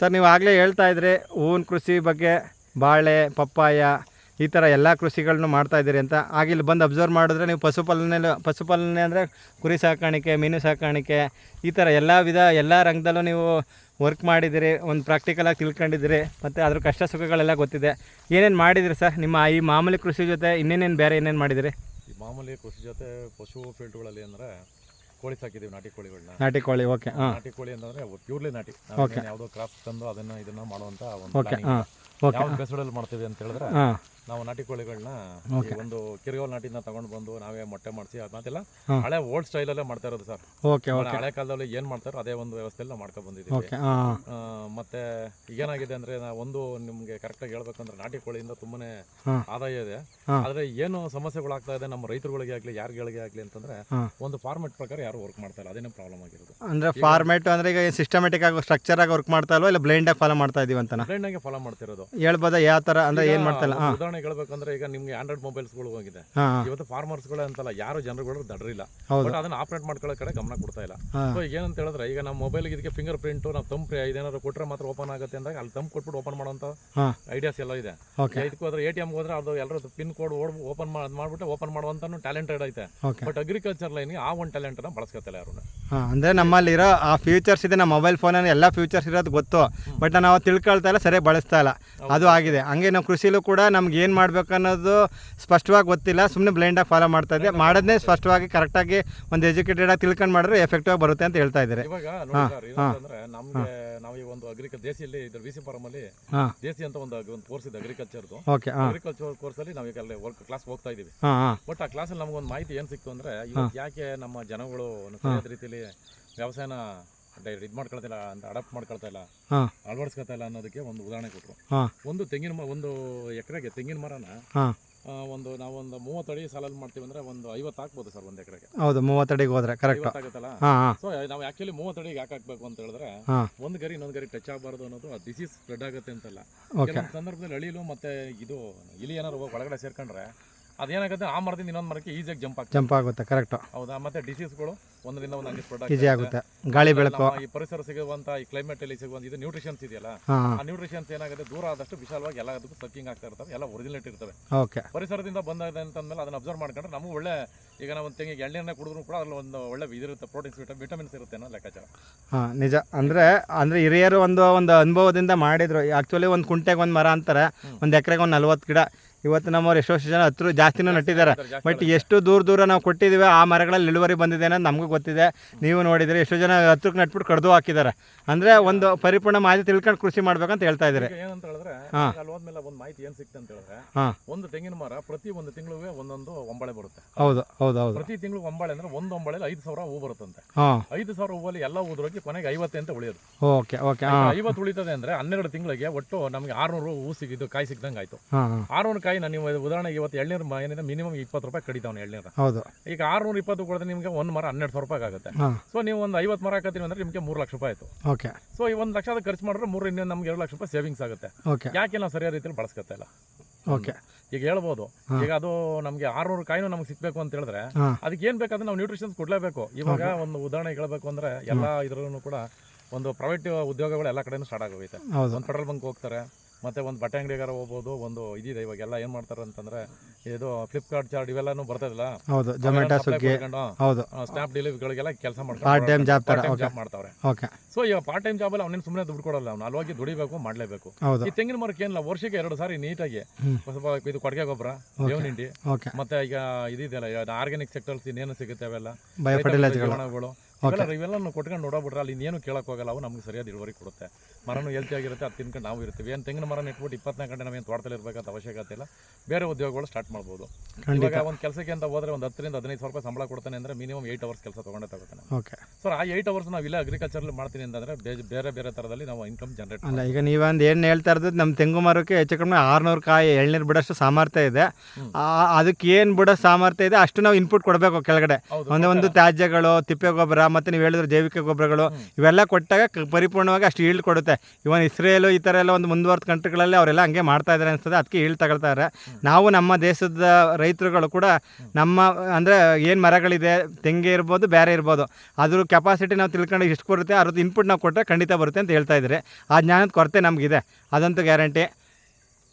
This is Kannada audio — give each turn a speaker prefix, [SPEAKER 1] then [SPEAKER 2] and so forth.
[SPEAKER 1] ಸರ್, ನೀವು ಆಗಲೇ ಹೇಳ್ತಾ ಇದ್ರಿ, ಹೂವಿನ ಕೃಷಿ ಬಗ್ಗೆ, ಬಾಳೆ, ಪಪ್ಪಾಯ, ಈ ಥರ ಎಲ್ಲ ಕೃಷಿಗಳನ್ನು ಮಾಡ್ತಾ ಇದ್ದೀರಿ ಅಂತ. ಆಗ ಇಲ್ಲಿ ಬಂದು ಅಬ್ಸರ್ವ್ ಮಾಡಿದ್ರೆ ನೀವು ಪಶುಪಾಲನೆ ಪಶುಪಾಲನೆ ಅಂದರೆ ಕುರಿ ಸಾಕಾಣಿಕೆ, ಮೀನು ಸಾಕಾಣಿಕೆ, ಈ ಥರ ಎಲ್ಲ ವಿಧ, ಎಲ್ಲ ರಂಗದಲ್ಲೂ ನೀವು ವರ್ಕ್ ಮಾಡಿದ್ದೀರಿ, ಒಂದು ಪ್ರಾಕ್ಟಿಕಲಾಗಿ ತಿಳ್ಕೊಂಡಿದ್ದೀರಿ, ಮತ್ತು ಅದ್ರ ಕಷ್ಟ ಸುಖಗಳೆಲ್ಲ ಗೊತ್ತಿದೆ. ಏನೇನು ಮಾಡಿದಿರಿ ಸರ್? ನಿಮ್ಮ ಈ ಮಾಮೂಲಿ ಕೃಷಿ ಜೊತೆ ಇನ್ನೇನೇನು ಬೇರೆ ಏನೇನು ಮಾಡಿದಿರಿ
[SPEAKER 2] ಮಾಮೂಲಿ ಕೃಷಿ ಜೊತೆ ಪಶು ಫೀಲ್ಡ್ಗಳಲ್ಲಿ ಅಂದರೆ ಕೋಳಿ ಸಾಕಿದ್ದೀವಿ ನಾಟಿ ಕೋಳಿಗಳನ್ನ.
[SPEAKER 1] ನಾಟಿ ಕೋಳಿ ಓಕೆ ಹಾಂ.
[SPEAKER 2] ನಾಟಿ ಕೋಳಿ ಅಂತಂದ್ರೆ ಪ್ಯೂರ್ಲಿ ನಾಟಿ. ಯಾವುದೋ ಕ್ರಾಸ್ ತಂದು ಅದನ್ನ ಇದನ್ನ ಮಾಡುವಂತ ಒಂದು
[SPEAKER 1] ಓಕೆ ಹಾಂ ಓಕೆ
[SPEAKER 2] ಯಾವ ಬೆಸಡಲ್ಲಿ ಮಾಡ್ತೀವಿ ಅಂತ ಹೇಳಿದ್ರೆ ನಾವು ನಾಟಿ ಕೋಳಿಗಳನ್ನ ಒಂದು ಕಿರಿಗೋಲ್ ನಾಟಿನ ತಗೊಂಡು ಬಂದು ನಾವೇ ಮೊಟ್ಟೆ ಮಾಡಿಸಿ ಅದನ್ನೆಲ್ಲ. ಹಳೆ ಓಲ್ಡ್ ಸ್ಟೈಲಲ್ಲೇ ಮಾಡ್ತಾ ಇರೋದು ಸರ್.
[SPEAKER 1] ಓಕೆ
[SPEAKER 2] ಹಳೆ ಕಾಲದಲ್ಲಿ ಏನ್ ಮಾಡ್ತಾರೋ ಅದೇ ಒಂದು ವ್ಯವಸ್ಥೆಯಲ್ಲಿ ನಾವು ಮಾಡ್ಕೊಂಡು ಬಂದಿದ್ದೀವಿ. ಮತ್ತೆ ಈಗೇನಾಗಿದೆ ಅಂದ್ರೆ ನಾವು ಒಂದು ನಿಮ್ಗೆ ಕರೆಕ್ಟಾಗಿ ಹೇಳ್ಬೇಕಂದ್ರೆ ನಾಟಿ ಕೋಳಿಯಿಂದ ತುಂಬಾನೇ. ಆದಾಯ ಇದೆ. ಆದ್ರೆ ಏನು ಸಮಸ್ಯೆಗಳಾಗ್ತಾ ಇದೆ ನಮ್ಮ ರೈತರುಗಳಿಗೆ ಆಗ್ಲಿ ಯಾರಿಗಳಿಗೆ ಆಗ್ಲಿ ಅಂತಂದ್ರೆ ಒಂದು ಫಾರ್ಮೆಟ್ ಪ್ರಕಾರ ಯಾರು ವರ್ಕ್ ಮಾಡ್ತಾ ಇಲ್ಲ ಅದೇನೇ ಪ್ರಾಬ್ಲಮ್ ಆಗಿರೋದು.
[SPEAKER 1] ಅಂದ್ರೆ ಫಾರ್ಮೆಟ್ ಅಂದ್ರೆ ಈಗ ಸಿಸ್ಟಮೆಟಿಕ್ ಆಗಿ ಸ್ಟ್ರಕ್ಚರ್ ಆಗಿ ವರ್ಕ್ ಮಾಡ್ತಾ ಇಲ್ವಾ ಇಲ್ಲ ಬ್ಲೈಂಡಾಗಿ ಫಾಲೋ ಮಾಡ್ತಾ ಇದೀವಿ ಅಂತ
[SPEAKER 2] ಬ್ಲೈಂಡ್ ಆಗಿ ಫಾಲೋ ಮಾಡ್ತಿರೋದು.
[SPEAKER 1] ಹೇಳ್ಬೋದಾ ಯಾವ ತರ ಅಂದ್ರೆ ಏನ್ ಮಾಡ್ತಾ ಇಲ್ಲ?
[SPEAKER 2] ಒಂದು
[SPEAKER 1] ಹಾಂ
[SPEAKER 2] ಉದಾಹರಣೆ ಹೇಳ್ಬೇಕಂದ್ರೆ ಈಗ ನಿಮ್ಗೆ ಆಂಡ್ರಾಯ್ಡ್ ಮೊಬೈಲ್ಸ್ಗಳು ಹೋಗಿದೆ.
[SPEAKER 1] ಹಾಂ.
[SPEAKER 2] ಇವತ್ತು ಫಾರ್ಮರ್ಸ್ಗಳು ಅಂತಲ್ಲ ಯಾರು ಜನರುಗಳು ದಡ್ರಿಲ್ಲ. ಬಟ್ ಅದನ್ನ ಆಪರೇಟ್ ಮಾಡ್ಕೊಳ್ಳೋ ಕಡೆ ಗಮನ ಕೊಡ್ತಾ ಇಲ್ಲ. ಸೊ ಈಗ ಏನಂತ ಹೇಳಿದ್ರೆ ಈಗ ನಮ್ಮ ಮೊಬೈಲ್ ಇದಕ್ಕೆ ಫಿಂಗರ್ ಪ್ರಿಂಟ್ ನಾವು ತಂಪ್ ಇದೇನಾದ್ರು ಕೊಟ್ರೆ ಮಾತ್ರ ಓಪನ್ ಆಗುತ್ತೆ ಅಂದಾಗ ಅಲ್ಲಿ ತಂಪ್ ಕೊಟ್ಬಿಟ್ಟು ಓಪನ್
[SPEAKER 1] ಮಾಡುವಂತ
[SPEAKER 2] ಐಡಿಯಾಸ್ ಎಲ್ಲ ಇದೆ. ಇದಕ್ಕೆ ಹೋದ್ರೆ ಎ ಟಿ ಎಂ ಹೋದ್ರೆ ಅದು ಎಲ್ಲರೂ ಪಿನ್ ಕೋಡ್ ಓಡ್ ಓಪನ್ ಮಾಡ್ಬಿಟ್ಟು ಓಪನ್ ಮಾಡುವಂತ ಟ್ಯಾಲೆಂಟೆಡ್ ಐತೆ. ಬಟ್ ಅಗ್ರಿಕಲ್ಚರ್ ಲೈನ್ಗೆ ಆ ಒಂದು ನ ಬಳಸ್ಕತ್ತಿಲ್ಲ ಯಾರು.
[SPEAKER 1] ಹಾಂ ಅಂದರೆ ನಮ್ಮಲ್ಲಿರೋ ಆ ಫ್ಯೂಚರ್ಸ್ ಇದೆ ನಮ್ಮ ಮೊಬೈಲ್ ಫೋನಲ್ಲಿ ಎಲ್ಲ ಫ್ಯೂಚರ್ಸ್ ಇರೋದು ಗೊತ್ತು. ಬಟ್ ನಾವು ತಿಳ್ಕೊಳ್ತಾ ಇಲ್ಲ ಸರಿಯಾಗಿ ಬಳಸ್ತಾ ಇಲ್ಲ. ಅದು ಆಗಿದೆ. ಹಂಗೆ ನಾವು ಕೃಷಿಲೂ ಕೂಡ ನಮ್ಗೆ ಏನು ಮಾಡ್ಬೇಕು ಅನ್ನೋದು ಸ್ಪಷ್ಟವಾಗಿ ಗೊತ್ತಿಲ್ಲ. ಸುಮ್ಮನೆ ಬ್ಲೈಂಡಾಗಿ ಫಾಲೋ ಮಾಡ್ತಾ ಇದ್ದೆ ಮಾಡೋದನ್ನೇ ಸ್ಪಷ್ಟವಾಗಿ ಕರೆಕ್ಟಾಗಿ ಒಂದು ಎಜುಕೇಟೆಡ್ ಆಗಿ ತಿಳ್ಕೊಂಡು ಮಾಡಿದ್ರೆ ಎಫೆಕ್ಟಿವ್ ಆಗಿ ಬರುತ್ತೆ ಅಂತ ಹೇಳ್ತಾ ಇದ್ದಾರೆ.
[SPEAKER 2] ನೋಡಿ ಸರ್ ಏನಂತಂದ್ರೆ ನಾವು ಈ ಒಂದು ಅಗ್ರಿಕಲ್ ದೇಶಿಯಲ್ಲಿ ಇದ್ರ ವಿ ಸಿ ಫಾರ್ಮಲ್ಲಿ
[SPEAKER 1] ಹಾಂ.
[SPEAKER 2] ದೇಸಿ ಅಂತ ಒಂದು ಒಂದು ಕೋರ್ಸ್ ಇದೆ ಅಗ್ರಿಕಲ್ಚರ್ದು
[SPEAKER 1] ಓಕೆ
[SPEAKER 2] ಅಗ್ರಿಕಲ್ಚರ್ ಕೋರ್ಸ್ ಅಲ್ಲಿ ನಾವೀಗ ಅಲ್ಲಿ ವರ್ಕ್ ಕ್ಲಾಸ್ ಹೋಗ್ತಾ ಇದ್ದೀವಿ
[SPEAKER 1] ಹಾಂ ಹಾಂ.
[SPEAKER 2] ಬಟ್ ಆ ಕ್ಲಾಸಲ್ಲಿ ನಮಗೊಂದು ಮಾಹಿತಿ ಏನು ಸಿಕ್ತು ಅಂದ್ರೆ ಇವತ್ತು ಯಾಕೆ ನಮ್ಮ ಜನಗಳು ಸರಿಯಾದ ರೀತಿಯಲ್ಲಿ ವ್ಯವಸಾಯನ ಇದು ಮಾಡ್ಕೊಳ್ತಿಲ್ಲ ಅಂತ ಅಡಾಪ್ಟ್ ಮಾಡ್ಕೊಳ್ತಾ ಇಲ್ಲ
[SPEAKER 1] ಹಾಂ.
[SPEAKER 2] ಅಳವಡಿಸ್ಕೊತಾ ಇಲ್ಲ ಅನ್ನೋದಕ್ಕೆ ಒಂದು ಉದಾಹರಣೆ ಕೊಟ್ಟರು
[SPEAKER 1] ಹಾಂ.
[SPEAKER 2] ಒಂದು ತೆಂಗಿನ ಮ ಒಂದು ಎಕರೆಗೆ ತೆಂಗಿನ ಮರನ
[SPEAKER 1] ಹಾಂ.
[SPEAKER 2] ಆ, ಒಂದು ನಾವೊಂದು ಮೂವತ್ತು ಅಡಿ ಸಾಲಲ್ಲಿ ಮಾಡ್ತೀವಿ ಅಂದ್ರೆ ಒಂದು ಐವತ್ತು ಹಾಕ್ಬೋದು ಸರ್ ಒಂದು ಎಕರೆಗೆ.
[SPEAKER 1] ಹೌದು ಮೂವತ್ತಡಿಗೆ ಹೋದ್ರೆ ಕರೆಕ್ಟು
[SPEAKER 2] ಆಗುತ್ತಲ್ಲ?
[SPEAKER 1] ಹಾಂ ಹಾಂ.
[SPEAKER 2] ಸೊ ನಾವು ಆಕ್ಚುಲಿ ಮೂವತ್ತು ಅಡಿಗೆ ಯಾಕೆ ಹಾಕ್ಬೇಕು ಅಂತ ಹೇಳಿದ್ರೆ
[SPEAKER 1] ಹಾಂ.
[SPEAKER 2] ಒಂದು ಗರಿ ಇನ್ನೊಂದು ಗರಿ ಟಚ್ ಆಗಬಾರ್ದು ಅನ್ನೋದು ಡಿಸೀಸ್ ಸ್ಪ್ರೆಡ್ ಆಗುತ್ತೆ ಅಂತಲ್ಲ.
[SPEAKER 1] ಓಕೆ
[SPEAKER 2] ಕೆಲವೊಂದು ಸಂದರ್ಭದಲ್ಲಿ ಅಳಿಲು ಮತ್ತೆ ಇದು ಇಲಿ ಏನಾದ್ರು ಒಳಗಡೆ ಸೇರ್ಕೊಂಡ್ರೆ ಅದೇನಾಗುತ್ತೆ? ಆ ಮರದಿಂದ ಇನ್ನೊಂದು ಮರಕ್ಕೆ ಈಸಿಯಾಗಿ ಜಂಪ್ ಆಗುತ್ತೆ
[SPEAKER 1] ಜಂಪ್ ಆಗುತ್ತೆ ಕರೆಕ್ಟ್
[SPEAKER 2] ಹೌದಾ? ಮತ್ತೆ ಡಿಸೀಸ್ಗಳು ಒಂದರಿಂದ ಒಂದು ಹಂಗೆ ಸ್ಪ್ರೆಡ್
[SPEAKER 1] ಈಸಿ ಆಗುತ್ತೆ. ಗಾಳಿ ಬೆಳಕು.
[SPEAKER 2] ಈ ಪರಿಸರ ಸಿಗುವಂತ ಈ ಕ್ಲೈಮೇಟ್ ಅಲ್ಲಿ ಸಿಗುವಂತ ಇದು ನ್ಯೂಟ್ರಿಷನ್ಸ್ ಇದೆಯಲ್ಲ ಆ ನ್ಯೂಟ್ರಿಷನ್ಸ್ ಏನಾಗುತ್ತೆ? ದೂರ ಆದಷ್ಟು ವಿಶಾಲವಾಗಿ ಎಲ್ಲ ಅದಕ್ಕೂ ಸಕ್ಕಿಂಗ್ ಆಗ್ತಾ ಇರ್ತವೆ ಎಲ್ಲ ಒರಿಜಿನಲ್ ಇರ್ತವೆ.
[SPEAKER 1] ಓಕೆ
[SPEAKER 2] ಪರಿಸರದಿಂದ ಬಂದಿದೆ ಅಂತಂದ್ಮೇಲೆ ಅದನ್ನ ಅಬ್ಸರ್ವ್ ಮಾಡ್ಕೊಂಡ್ರೆ ನಮಗೆ ಒಳ್ಳೆ ಈಗ ನಾವು ಒಂದು ತೆಂಗಿಗೆ ಎಣ್ಣೆನ ಕುಡಿದ್ರು ಕೂಡ ಅದ್ರಲ್ಲಿ ಒಂದು ಒಳ್ಳೆ ಇದಿರುತ್ತೆ ಪ್ರೋಟೀನ್ಸ್ ವಿಟಮಿನ್ಸ್ ಇರುತ್ತೆ ಅನ್ನೋ ಲೆಕ್ಕಾಚಾರ.
[SPEAKER 1] ಹಾಂ ನಿಜ. ಅಂದರೆ ಅಂದರೆ ಹಿರಿಯರು ಒಂದು ಒಂದು ಅನುಭವದಿಂದ ಮಾಡಿದರು. ಆ್ಯಕ್ಚುಲಿ ಒಂದು ಕುಂಟೆಗೆ ಒಂದು ಮರ ಅಂತಾರೆ ಒಂದು ಎಕರೆಗೆ ಒಂದು ನಲ್ವತ್ತು ಗಿಡ. ಇವತ್ತು ನಮ್ಮವ್ರು ಎಷ್ಟೋ ಜನ ಹತ್ರ ಜಾಸ್ತಿನೂ ನಟ್ಟಿದ್ದಾರೆ ಬಟ್ ಎಷ್ಟು ದೂರ ದೂರ ನಾವು ಕೊಟ್ಟಿದ್ದೀವಿ ಆ ಮರಗಳಲ್ಲಿ ಇಳುವರಿ ಬಂದಿದೆ ಅನ್ನೋದು ನಮಗೂ ಗೊತ್ತಿದೆ. ನೀವು ನೋಡಿದರೆ ಎಷ್ಟೋ ಜನ ಹತ್ರಕ್ಕೆ ನಟ್ಬಿಟ್ಟು ಕಡ್ದು ಹಾಕಿದ್ದಾರೆ. ಅಂದರೆ ಒಂದು ಪರಿಪೂರ್ಣ ಮಾಹಿತಿ ತಿಳ್ಕೊಂಡು ಕೃಷಿ ಮಾಡ್ಬೇಕಂತ ಹೇಳ್ತಾ ಇದ್ದಾರೆ.
[SPEAKER 2] ಏನಂತ ಹೇಳಿದ್ರೆ. ಹೋದ್ಮೇಲೆ ಒಂದು ಮಾಹಿತಿ ಏನ್ ಸಿಕ್ತು ಅಂತ ಹೇಳಿದ್ರೆ ಒಂದು ತೆಂಗಿನ ಮರ ಪ್ರತಿ ಒಂದು ತಿಂಗಳು ಒಂದೊಂದು ಒಂಬಳೆ ಬರುತ್ತೆ.
[SPEAKER 1] ಹೌದು ಹೌದು ಹೌದು.
[SPEAKER 2] ಪ್ರತಿ ತಿಂಗಳು ಒಂಬಳೆ ಅಂದ್ರೆ ಒಂದು ಒಂಬಳೆ ಐದು ಸಾವಿರ ಹೂ ಬರುತ್ತಂತೆ. ಐದು ಸಾವಿರ ಹೂವಲ್ಲಿ ಎಲ್ಲ ಹೂದ್ರೋಗಿ ಕೊನೆಗೆ ಐವತ್ತೆ ಅಂತ ಉಳಿಯೋದು.
[SPEAKER 1] ಓಕೆ ಓಕೆ
[SPEAKER 2] ಐವತ್ತು ಉಳಿತದೆ ಅಂದ್ರೆ ಹನ್ನೆರಡು ತಿಂಗಳಿಗೆ ಒಟ್ಟು ನಮಗೆ ಆರ್ನೂರು ಹೂ ಸಿಗಿದ್ದು ಕಾಯಿ ಸಿಕ್ದಂಗೆ ಆಯ್ತು ಆರ್ನೂರು ಕಾಯಿ ನಾನು ನೀವು ಉದಾಹರಣೆಗೆ ಇವತ್ತು ಎಳ್ನೀರು ಮ- ಏನಿದೆ ಮಿನಿಮಮ್ ಇಪ್ಪತ್ತು ರೂಪಾಯಿ ಕಡಿತಾವನು ಎಳ್ನೀರು.
[SPEAKER 1] ಹೌದು.
[SPEAKER 2] ಈಗ ಆರ್ನೂರ ಇಪ್ಪತ್ತು ಕೊಡದೆ ನಿಮಗೆ ಒಂದು ಮರ ಹನ್ನೆರಡು ಸಾವಿರ ರೂಪಾಯಿ ಆಗುತ್ತೆ.
[SPEAKER 1] ಹಾಂ.
[SPEAKER 2] ಸೊ ನೀವು ಒಂದು ಐವತ್ತು ಮರ ಹಾಕತ್ತೀವಿ ಅಂದ್ರೆ ನಿಮಗೆ ಮೂರು ಲಕ್ಷ ರೂಪಾಯಿ ಆಯಿತು.
[SPEAKER 1] ಓಕೆ.
[SPEAKER 2] ಸೊ ಈ ಒಂದು ಲಕ್ಷದ ಖರ್ಚು ಮಾಡಿದ್ರೆ ಮೂರು ಇನ್ನೊಂದು ನಮ್ಗೆ ಎರಡು ಲಕ್ಷ ರೂಪಾಯಿ ಸೇವಿಂಗ್ಸ್ ಆಗುತ್ತೆ.
[SPEAKER 1] ಓಕೆ.
[SPEAKER 2] ಯಾಕೆ ನಾವು ಸರಿಯಾದ ರೀತಿಯಲ್ಲಿ ಬಳಸ್ಕೊತಾ ಇಲ್ಲ?
[SPEAKER 1] ಓಕೆ.
[SPEAKER 2] ಈಗ ಹೇಳ್ಬೋದು. ಈಗ ಅದು ನಮಗೆ ಆರ್ನೂರು ಕಾಯಿನೂ ನಮ್ಗೆ ಸಿಗಬೇಕು ಅಂತ ಹೇಳಿದ್ರೆ
[SPEAKER 1] ಹಾಂ.
[SPEAKER 2] ಅದಕ್ಕೆ ಏನು ಬೇಕಾದ್ರೆ ನಾವು ನ್ಯೂಟ್ರಿಷನ್ಸ್ ಕೊಡ್ಲೇಬೇಕು. ಇವಾಗ ಒಂದು ಉದಾಹರಣೆ ಹೇಳಬೇಕು ಅಂದ್ರೆ ಎಲ್ಲ ಇದ್ರೂ ಕೂಡ ಒಂದು ಪ್ರೈವೇಟ್ ಉದ್ಯೋಗಗಳು ಎಲ್ಲ ಕಡೆನೂ ಸ್ಟಾರ್ಟ್ ಆಗೋಗೈತೆ.
[SPEAKER 1] ಹೌದು.
[SPEAKER 2] ಒಂದು ಪೆಟ್ರೋಲ್ ಬಂಕ್ ಹೋಗ್ತಾರೆ. ಮತ್ತೆ ಒಂದು ಬಟ್ಟೆ ಅಂಗಡಿಗಾರ ಹೋಗ್ಬೋದು ಒಂದು ಇದಿದೆ ಇವಾಗ ಎಲ್ಲ ಏನ್ ಮಾಡ್ತಾರೆ ಅಂತಂದರೆ ಇದು ಫ್ಲಿಪ್ಕಾರ್ಟ್ ಚಾರ್ಟ್ ಇವೆಲ್ಲಾನು ಬರ್ತದಲ್ಲ
[SPEAKER 1] ಹೌದು ಜೊಮ್ಯಾಟೊ ಸ್ವಿಗ್ಗಿ ಹೌದು.
[SPEAKER 2] ಸ್ನ್ಯಾಪ್ ಡೆಲಿವರಿಗಳಿಗೆಲ್ಲ ಕೆಲಸ
[SPEAKER 1] ಪಾರ್ಟ್ ಟೈಮ್ ಜಾಬ್ ತರ
[SPEAKER 2] ಮಾಡ್ತಾರೆ
[SPEAKER 1] ಓಕೆ
[SPEAKER 2] ಜಾಬ್ ಸೊ ಈಗ ಪಾರ್ಟ್ ಟೈಮ್ ಜಾಬಲ್ಲಿ ಅವನೇನು ಸುಮ್ಮನೆ ದುಡ್ಡು ಕೊಡಲ್ಲ ಅವ್ನು ಅಲ್ಲಿ ಹೋಗಿ ದುಡಿಬೇಕು ಮಾಡಲೇಬೇಕು.
[SPEAKER 1] ಹೌದು.
[SPEAKER 2] ಈ ತೆಂಗಿನ ಮರಕ್ಕೆ ಏನಿಲ್ಲ ವರ್ಷಕ್ಕೆ ಎರಡು ಸಾರಿ ನೀಟಾಗಿ ಸ್ವಲ್ಪ ಇದು ಕೊಡಗೆ ಗೊಬ್ಬರ
[SPEAKER 1] ಓಕೆ
[SPEAKER 2] ಮತ್ತೆ ಈಗ ಇದಿದೆಯಲ್ಲ ಆರ್ಗ್ಯಾನಿಕ್ ಸೆಕ್ಟರ್ಸ್ ಇನ್ನೇನು ಸಿಗುತ್ತೆ ಅವೆಲ್ಲ?
[SPEAKER 1] ಬಯೋ ಫರ್ಟಿಲೈಸರ್ಗಳು
[SPEAKER 2] ಇವೆಲ್ಲ ಇವೆಲ್ಲನು ಕೊಟ್ಕೊಂಡು ನೋಡಬಿಟ್ರೆ ಅಲ್ಲಿ ಇನ್ನೇನು ಕೇಳಕ್ಕೆ ಹೋಗಲ್ಲ. ಅವು ನಮ್ಗೆ ಸರಿಯಾದ ಇಳುವರಿ ಕೊಡುತ್ತೆ. ಮರನೂ ಹೆಲ್ತಿ ಆಗಿರುತ್ತೆ ಅದು ತಿನ್ಕೊಂಡು ನಾವು ಇರ್ತೀವಿ. ಏನು ತೆಂಗಿನ ಮರ ಇಟ್ಬಿಟ್ಟು ಇಪ್ಪತ್ನಾಲ್ಕು ಗಂಟೆ ನಾವೇನು ತೋಟದಲ್ಲಿ ಇರಬೇಕಂತ ಅವಶ್ಯಕತೆ ಇಲ್ಲ. ಬೇರೆ ಉದ್ಯೋಗಗಳು ಸ್ಟಾರ್ಟ್ ಮಾಡ್ಬೋದು. ಇವಾಗ ಒಂದು ಕೆಲಸಕ್ಕೆ ಅಂತ ಹೋದ್ರೆ ಒಂದು ಹತ್ತರಿಂದ ಹದಿನೈದು ಸಾವಿರ ರೂಪಾಯಿ ಸಂಬಳ ಕೊಡ್ತಾನೆ ಅಂದ್ರೆ ಮಿನಿಮಮ್ ಏಯ್ಟ್ ಅವರ್ಸ್ ಕೆಲಸ ತಗೊಂಡೇ ತಗೋತಾನೆ.
[SPEAKER 1] ಓಕೆ
[SPEAKER 2] ಸೊ ಆ ಏಯ್ಟ್ ಅವರ್ಸ್ ನಾವು ಇಲ್ಲ ಅಗ್ರಿಕಲ್ಚರ್ ಮಾಡ್ತೀನಿ ಅಂತಂದ್ರೆ ಬೇರೆ ಬೇರೆ ಥರದಲ್ಲಿ ನಾವು ಇನ್ಕಮ್ ಜನರೇಟ್
[SPEAKER 1] ಅಲ್ಲ ಈಗ ನೀವೊಂದು ಏನು ಹೇಳ್ತಾ ಇರೋದು ನಮ್ಮ ತೆಂಗು ಮರಕ್ಕೆ ಹೆಚ್ಚು ಕಡಿಮೆ ಆರುನೂರು ಕಾಯಿ ಎಳ್ನೀರು ಬಿಡೋಷ್ಟು ಸಾಮರ್ಥ್ಯ ಇದೆ. ಆ- ಅದಕ್ಕೆ ಏನು ಬಿಡೋ ಸಾಮರ್ಥ್ಯ ಇದೆ ಅಷ್ಟು ನಾವು ಇನ್ಪುಟ್ ಕೊಡಬೇಕು ಕೆಳಗಡೆ. ಒಂದೇ ಒಂದು ತ್ಯಾಜ್ಯಗಳು ತಿಪ್ಪೆ ಗೊಬ್ಬರ ಮತ್ತು ನೀವು ಹೇಳಿದ್ರೆ ಜೈವಿಕ ಗೊಬ್ಬರಗಳು ಇವೆಲ್ಲ ಕೊಟ್ಟಾಗ ಪರಿಪೂರ್ಣವಾಗಿ ಅಷ್ಟು ಈಲ್ಡ್ ಕೊಡುತ್ತೆ. ಇವನ್ ಇಸ್ರೇಲು ಈ ಥರ ಎಲ್ಲ ಒಂದು ಮುಂದುವರೆದ ಕಂಟ್ರಿಗಳಲ್ಲಿ ಅವರೆಲ್ಲ ಹಂಗೆ ಮಾಡ್ತಾ ಇದ್ದಾರೆ ಅನಿಸ್ತದೆ. ಅದಕ್ಕೆ ಈಲ್ಡ್ ತಗೊಳ್ತಾರೆ. ನಾವು ನಮ್ಮ ದೇಶದ ರೈತರುಗಳು ಕೂಡ ನಮ್ಮ, ಅಂದರೆ ಏನು ಮರಗಳಿದೆ, ತೆಂಗೆ ಇರ್ಬೋದು ಬೇರೆ ಇರ್ಬೋದು, ಅದ್ರ ಕೆಪಾಸಿಟಿ ನಾವು ತಿಳ್ಕೊಂಡು ಎಷ್ಟು ಕೊಡುತ್ತೆ, ಅದ್ರದ್ದು ಇನ್ಪುಟ್ ನಾವು ಕೊಟ್ಟರೆ ಖಂಡಿತ ಬರುತ್ತೆ ಅಂತ ಹೇಳ್ತಾ ಇದ್ದಾರೆ. ಆ ಜ್ಞಾನದ ಕೊರತೆ ನಮಗಿದೆ. ಅದಂತೂ ಗ್ಯಾರಂಟಿ